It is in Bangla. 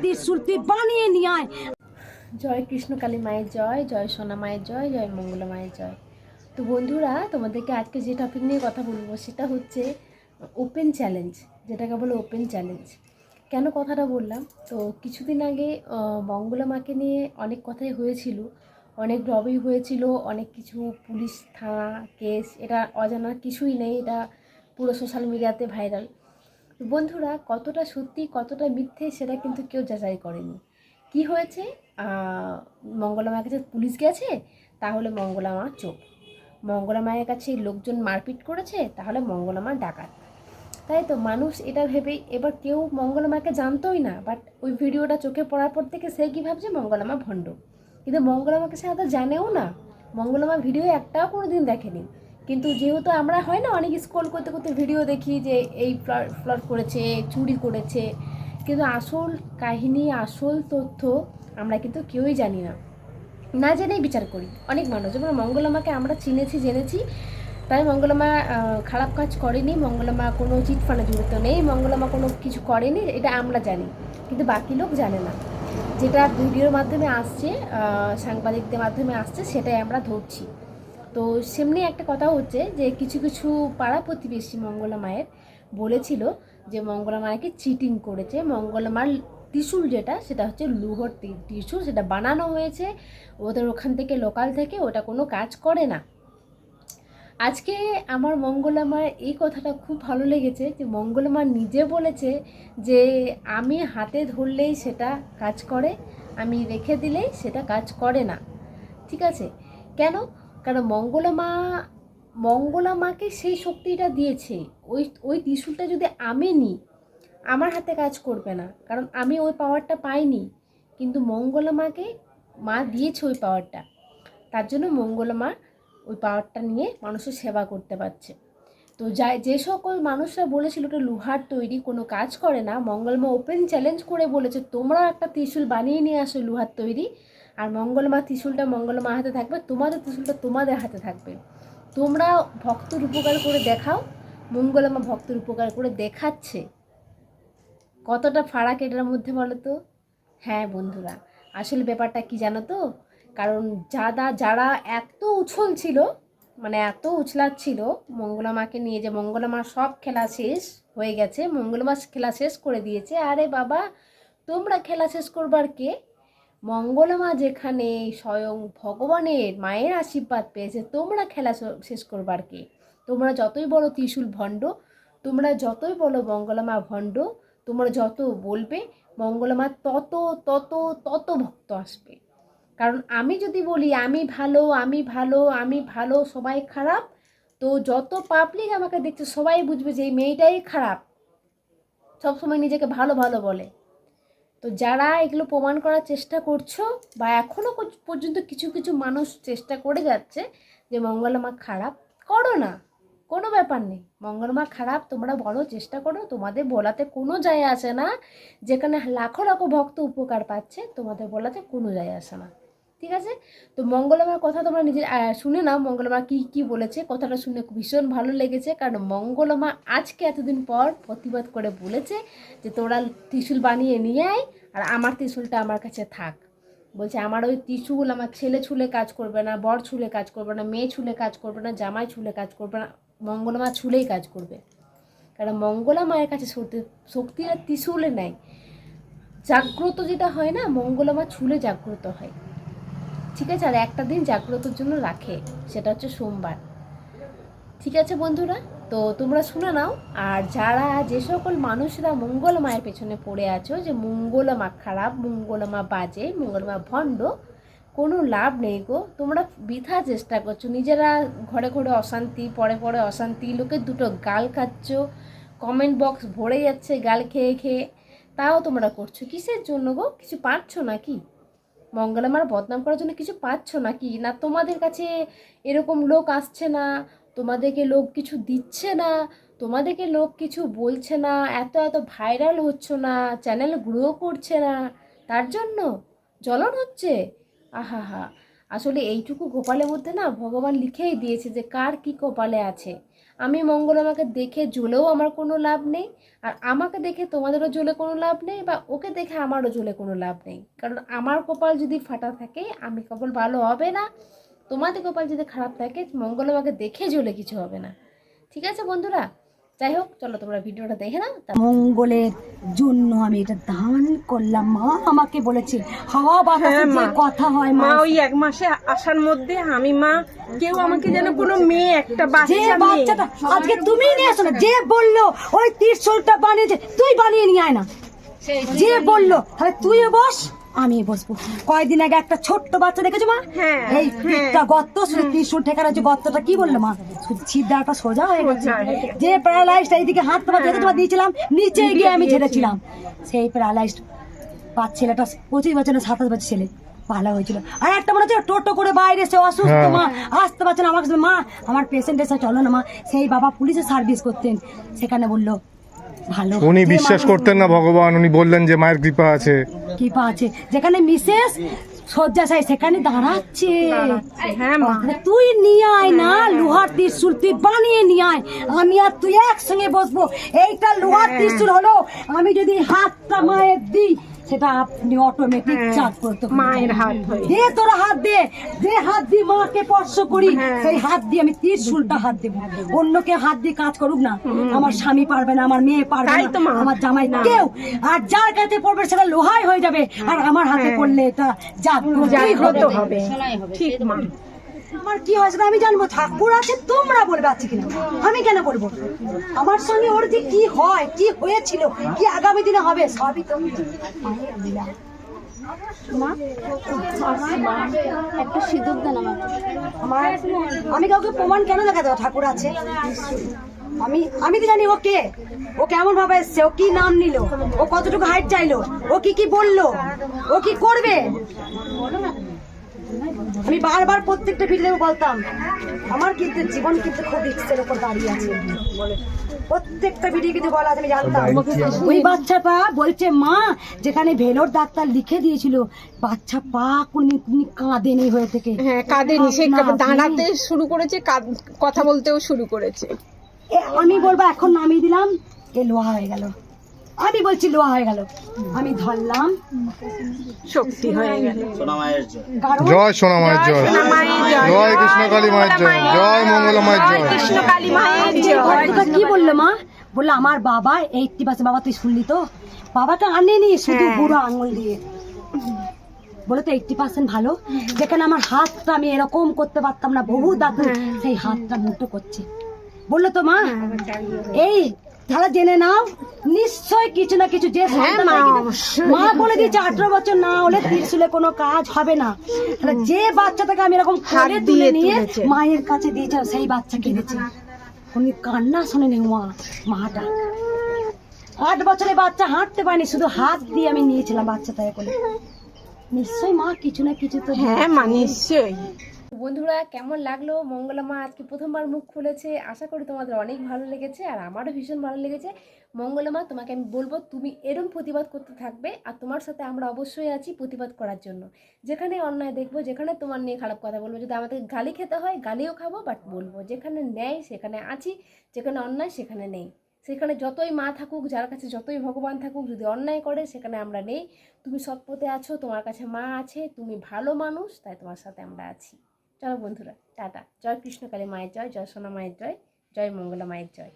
ত্রিশুল তুই বানিয়ে নিয়ে আয়। জয় কৃষ্ণ কালী মায়ের জয় জয় সোনা মায়ের জয় জয় মঙ্গলা মায়ের জয়। তো বন্ধুরা, তোমাদেরকে আজকে যে টপিক নিয়ে কথা বলব সেটা হচ্ছে ওপেন চ্যালেঞ্জ যেটাকে বলে ওপেন চ্যালেঞ্জ কেন কথাটা বললাম? তো কিছুদিন আগে মঙ্গলা মাকে নিয়ে অনেক কথাই হয়েছিল। অনেক রবি হয়েছিল, অনেক কিছু পুলিশ থানা কেস এটা অজানা কিছুই নেই। এটা পুরো সোশ্যাল মিডিয়াতে ভাইরাল বন্ধুরা কতটা সত্যি কতটা মিথ্যে সেটা কিন্তু কেউ যাচাই করেনি। কি হয়েছে? আহ, মঙ্গলা মায়ের কাছে পুলিশ গেছে তাহলে মঙ্গলা মা চোখ। মঙ্গলা মায়ের কাছে লোকজন মারপিট করেছে তাহলে মঙ্গলা মা ডাকাত। তাই তো মানুষ এটা ভেবেই এবার কেউ মঙ্গলা মাকে জানতোই না বাট ওই ভিডিওটা চোখে পড়ার পর থেকে সে কী ভাবছে? মঙ্গলা মা ভণ্ড। কিন্তু মঙ্গলা মাকে সে হয়তো জানেও না। মঙ্গলা মা ভিডিও একটাও কোনো দিন দেখেনি। কিন্তু যেহেতু আমরা হয় না অনেক স্ক্রল করতে করতে ভিডিও দেখি যে এই ফ্লট করেছে, চুরি করেছে, কিন্তু আসল কাহিনী, আসল তথ্য আমরা কিন্তু কেউই জানি না। না জেনেই বিচার করি। অনেক মানুষ, যেমন মঙ্গলামাকে আমরা চিনেছি, জেনেছি, তাই মঙ্গলামা খারাপ কাজ করেনি, মঙ্গলামা কোনো চিটফানা জড়িত নেই, মঙ্গলামা কোনো কিছু করেনি, এটা আমরা জানি। কিন্তু বাকি লোক জানে না। যেটা ভিডিওর মাধ্যমে আসছে সাংবাদিকদের মাধ্যমে আসছে, সেটাই আমরা ধরছি। তো সেমনি একটা কথা হচ্ছে যে কিছু কিছু পাড়া প্রতিবেশী মঙ্গলা মায়ের বলেছিল যে মঙ্গলা মায়াকে চিটিং করেছে। মঙ্গলা মার ত্রিশূল যেটা, সেটা হচ্ছে লুহর ত্রিশূল, সেটা বানানো হয়েছে। ওদের ওখান থেকে লোকাল থেকে ওটা কোনো কাজ করে না। আজকে আমার মঙ্গলা মার এই কথাটা খুব ভালো লেগেছে যে মঙ্গলা মা নিজে বলেছে যে আমি হাতে ধরলেই সেটা কাজ করে, আমি রেখে দিলেই সেটা কাজ করে না। ঠিক আছে? কেন? কারণ মঙ্গলা মা, মঙ্গলা মাকে সেই শক্তিটা দিয়েছে। ওই ওই ত্রিশূলটা যদি আমি নিই, আমার হাতে কাজ করবে না। কারণ আমি ওই পাওয়ারটা পাইনি। কিন্তু মঙ্গলা মাকে মা দিয়েছে ওই পাওয়ারটা। তার জন্য মঙ্গলা মা ওই পাওয়ারটা নিয়ে মানুষের সেবা করতে পারছে। তো যা যে সকল মানুষরা বলেছিল ওটা লোহার তৈরি, কোনো কাজ করে না মঙ্গলমা ওপেন চ্যালেঞ্জ করে বলেছে, তোমরাও একটা ত্রিশূল বানিয়ে নিয়ে আসো লোহার তৈরি। আর মঙ্গলমা ত্রিশূলটা মঙ্গলমা হাতে থাকবে, তোমাদের ত্রিশুলটা তোমাদের হাতে থাকবে। তোমরা ভক্তর উপকার করে দেখাও মঙ্গলমা ভক্তর উপকার করে দেখাচ্ছে। কতটা ফারাক এটার মধ্যে বলো তো হ্যাঁ বন্ধুরা, আসলে ব্যাপারটা কি জানো তো? কারণ যারা যারা এত উছল ছিল মানে এত উছলাচ্ছিল, মঙ্গলা মাকে নিয়ে যে মঙ্গলা মা সব খেলা শেষ হয়ে গেছে, মঙ্গলা মা খেলা শেষ করে দিয়েছে। আরে বাবা, তোমরা খেলা শেষ করবার কে? মঙ্গলা মা যেখানে স্বয়ং ভগবানের মায়ের আশীর্বাদ পেয়েছে, তোমরা খেলা শেষ করবার কে? তোমরা যতই বড় ত্রিশূল ভণ্ড, তোমরা যতই বলো মঙ্গলমা ভণ্ড, তোমরা যত বলবে মঙ্গলা মা তত তত তত ভক্ত আসবে। কারণ আমি যদি বলি, আমি ভালো আমি ভালো আমি ভালো, সবাই খারাপ, তো যত পাবলিক আমাকে দেখছে, সবাই বুঝবে যে এই মেয়েটাই খারাপ। সবসময় নিজেকে ভালো ভালো বলে। তো যারা এগুলো প্রমাণ করার চেষ্টা করছ বা এখনও পর্যন্ত কিছু কিছু মানুষ চেষ্টা করে যাচ্ছে যে মঙ্গলমা খারাপ, করো না। কোনো ব্যাপার নেই। মঙ্গলমা খারাপ, তোমরা বলো, চেষ্টা করো। তোমাদের বলাতে কোনো যায় আসে না। যেখানে লাখো লাখো ভক্ত উপকার পাচ্ছে, তোমাদের বলাতে কোনো যায় আসে না। ঠিক আছে? তো মঙ্গলমার কথা তোমরা নিজে আহ, শুনে নাও। মঙ্গলমা কি কি বলেছে? কথাটা শুনে ভীষণ ভালো লেগেছে। কারণ মঙ্গলমা আজকে এতদিন পর প্রতিবাদ করে বলেছে যে তোরা ত্রিশূল বানিয়ে নিয়ে আয় আর আমার ত্রিশূলটা আমার কাছে থাক। বলছে আমার ওই ত্রিশূল আমার ছেলে ছুলে কাজ করবে না বর ছুলে কাজ করবে না মেয়ে ছুলে কাজ করবে না জামাই ছুলে কাজ করবে না মঙ্গলমা ছুলেই কাজ করবে। কারণ মঙ্গলা মায়ের কাছে শক্তি শক্তি আর ত্রিশূলে নেয় জাগ্রত যেটা হয় না মঙ্গলমা ছুলে জাগ্রত হয়। ঠিক আছে, আর একটা দিন জাগ্রতর জন্য রাখে, সেটা হচ্ছে সোমবার। ঠিক আছে বন্ধুরা, তো তোমরা শুনে নাও, আর যারা যে সকল মানুষরা মঙ্গল মায়ের পেছনে পড়ে আছো, যে মঙ্গলমা খারাপ মঙ্গলমা বাজে মঙ্গলমা ভণ্ড, কোনো লাভ নেই গো। তোমরা বৃথা চেষ্টা করছ, নিজেরা ঘরে ঘরে অশান্তি, পরে পরে অশান্তি লোকের দুটো গাল খাচ্ছ কমেন্ট বক্স ভরে যাচ্ছে গাল খেয়ে খেয়ে, তাও তোমরা করছ। কিসের জন্য গো? কিছু পারছ নাকি? মঙ্গলামার বদনাম করার জন্য কিছু পাচ্ছ নাকি? না তোমাদের কাছে এরকম লোক আসছে না? তোমাদেরকে লোক কিছু দিচ্ছে না? তোমাদেরকে লোক কিছু বলছে না? এত এত ভাইরাল হচ্ছে না? চ্যানেল গ্রো করছে না? তার জন্য জ্বলন হচ্ছে? আহা হা আসলে এইটুকু গোপালের মধ্যে না ভগবান লিখেই দিয়েছে যে কার কি কপালে আছে। আমি মঙ্গলমাকে দেখে জ্বলেও আমার কোনো লাভ নেই, আর আমাকে দেখে তোমাদেরও জ্বলে কোনো লাভ নেই বা ওকে দেখে আমারও জ্বলে কোনো লাভ নেই। কারণ আমার কপাল যদি ফাটা থাকে, আমি কপাল ভালো হবে না, তোমাদের কপাল যদি খারাপ থাকে মঙ্গলমাকে দেখে জ্বলে কিছু হবে না। ঠিক আছে বন্ধুরা? যাই হোক চলো তোমরা ভিডিওটা দেখে নাও মঙ্গলের জন্য আমি এটা দান করলাম। মা আমাকে বলেছে হাওয়া বাতাসে হ্যাঁ, যে কথা হয় মা ওই এক মাসে আসার মধ্যে আমি মা কেউ আমাকে যেন কোনো মেয়ে একটা বাচ্চা বাচ্চাটা আজকে তুমি নিয়ে আসো না যে বলল ওই তীরশোলটা বানিয়েছে তুই বানিয়ে নিয়ে আয় না। যে বলল তাহলে তুইও বস। আমি বসবো। কয়দিন আগে একটা ছোট্ট বাচ্চা দেখেছ মা? হ্যাঁ, এই পিঠটা গর্ত শুধু ত্রিশুল ঠেকানো যে গর্তটা কি বলল মা? শুধু ছিদ্রাটা সোজা হয়ে গেছে। হয়ে। যে প্যারালাইজটা এইদিকে হাত পা যেতে তোমার দিয়েছিলাম নিচে গিয়ে আমি ছেড়েছিলাম সেই প্যারালাইজ পাঁচ ছেলেটা পঁচিশ বছরের সাতাশ বছর ছেলে ভালো হয়েছিল। আর একটা মনে হচ্ছে টোটো করে বাইরে সে অসুস্থ মা আসতে পারছে না। আমার কাছে মা আমার পেশেন্ট এসে চলো না মা। সেই বাবা পুলিশে সার্ভিস করতেন। সেখানে বলল ভালো। উনি বিশ্বাস করতেন না ভগবান উনি বললেন যে মায়ের কৃপা আছে। কৃপা আছে। যেখানে মিসেস শয্যাশায় সেখানে দাঁড়াচ্ছে। হ্যাঁ তুই নিয়ে আয় না লোহার ত্রিশুল তুই বানিয়ে নিয়ে আয়। আমি আর তুই একসঙ্গে বসবো। এইটা লোহার ত্রিশুল হলো। আমি যদি হাতটা মায়ের দিই সেটা আপনি অটোমেটিক চার্জ করতে মায়ের হাত দে তোরা হাত দে দে হাত দিয়ে মাকে স্পর্শ করি সেই হাত দিয়ে আমি ত্রিশুলটা হাত দেবো। অন্যকে হাত দিয়ে কাজ করুক না আমার স্বামী পারবে না আমার মেয়ে পারবে না আমার জামাই না। কেউ আর যার কাছে পড়বে সেটা লোহাই হয়ে যাবে। আর আমার হাতে পড়লে এটা জাগ্রত জাগ্রত হবে। ঠিক মা। আমার কি হয়েছে আমি জানব ঠাকুর আছে তোমরা বলবে আছে কিনা। আমি কেন বলব? আমার সঙ্গে ওর যে কি হয় কি হয়েছিল কি আগামী দিনে হবে সবই তো একটা সিঁদুর দেন আমার আমি কাউকে প্রমাণ কেন দেখা দেবো ঠাকুর আছে। আমি আমি তো জানি ও কে। ও কেমন ভাবে এসছে ও কি নাম নিল ও কতটুকু হাইট চাইলো ও কি কি বলল ও কি করবে? আমি বারবার প্রত্যেকটা ভিডিও বলতাম আমার কিন্তু জীবন কিন্তু খুব রিক্সের উপর দাঁড়িয়ে আছে। প্রত্যেকটা ভিডিও কিন্তু বলা আছে আমি জানতাম। ওই বাচ্চাটা বলছে মা যেখানে ভেলোর ডাক্তার লিখে দিয়েছিল বাচ্চা পা কোন কাঁদেনি হয়ে থেকে। হ্যাঁ কাঁদেনি সে দাঁড়াতে শুরু করেছে কাঁদ- কথা বলতেও শুরু করেছে। এ, আমি বলব এখন নামিয়ে দিলাম এ লোহা হয়ে গেল। আমি বলছি লোহা হয়ে গেল। আমি ধরলাম। শক্তি হয়ে গেল। জয়। সোনা মায়ের জয়। মায়ের জয়। জয় কৃষ্ণ কালী মায়ের জয়। জয় মঙ্গলা মায়ের জয়। কৃষ্ণ কালী মায়ের গল্পটা কি বলল মা? বলল আমার বাবা এইটটি পার্সেন্ট বাবা তুই শুনলি তো? বাবাকে আনেনি শুধু হ্যাঁ। বুড়ো আঙুল দিয়ে। বলো তো এইটটি পার্সেন্ট ভালো? যেখানে আমার হাতটা আমি এরকম করতে পারতাম না বহু দাঁত হ্যাঁ। সেই হাতটা মুটো করছে। বলল তো মা এই তাহলে জেনে নাও নিশ্চয় কিছু না কিছু যে হ্যাঁ, মা, বলে দিয়েছে আঠারো বছর না হলে ত্রিশুলে কোনো কাজ হবে না। যে বাচ্চাটাকে আমি এরকম করে তুলে নিয়ে মায়ের কাছে দিয়েছে সেই বাচ্চা কিনেছে উনি কান্না শোনেনি মা মাটা। আট বছরে বাচ্চা হাঁটতে পারেনি শুধু হাত দিয়ে আমি নিয়েছিলাম বাচ্চাটাকে করে নিশ্চয়ই মা কিছু না কিছু তো হ্যাঁ মা নিশ্চয়ই। বন্ধুরা, কেমন লাগল? মঙ্গলা মা আজকে প্রথমবার মুখ খুলেছে। আশা করি তোমাদের অনেক ভালো লেগেছে আর আমারও ভীষণ ভালো লেগেছে। মঙ্গলা মা, তোমাকে আমি বলব, তুমি এরম প্রতিবাদ করতে থাকবে আর তোমার সাথে আমরা অবশ্যই আছি প্রতিবাদ করার জন্য। যেখানে অন্যায় দেখব, যেখানে তোমার নিয়ে খারাপ কথা বলব। যদি আমাদের গালি খেতে হয়, গালিও খাব বাট বলব। যেখানে নেয় সেখানে আছি, যেখানে অন্যায়, সেখানে নেই। সেখানে যতই মা থাকুক, যার কাছে যতই ভগবান থাকুক, যদি অন্যায় করে, সেখানে আমরা নেই। তুমি সৎপথে আছো, তোমার কাছে মা আছে, তুমি ভালো মানুষ, তাই তোমার সাথে আমরা আছি। চলো বন্ধুরা, টাটা। জয় কৃষ্ণকালী মায়ের জয় জয় সোনা মায়ের জয় জয় মঙ্গলা মায়ের জয়।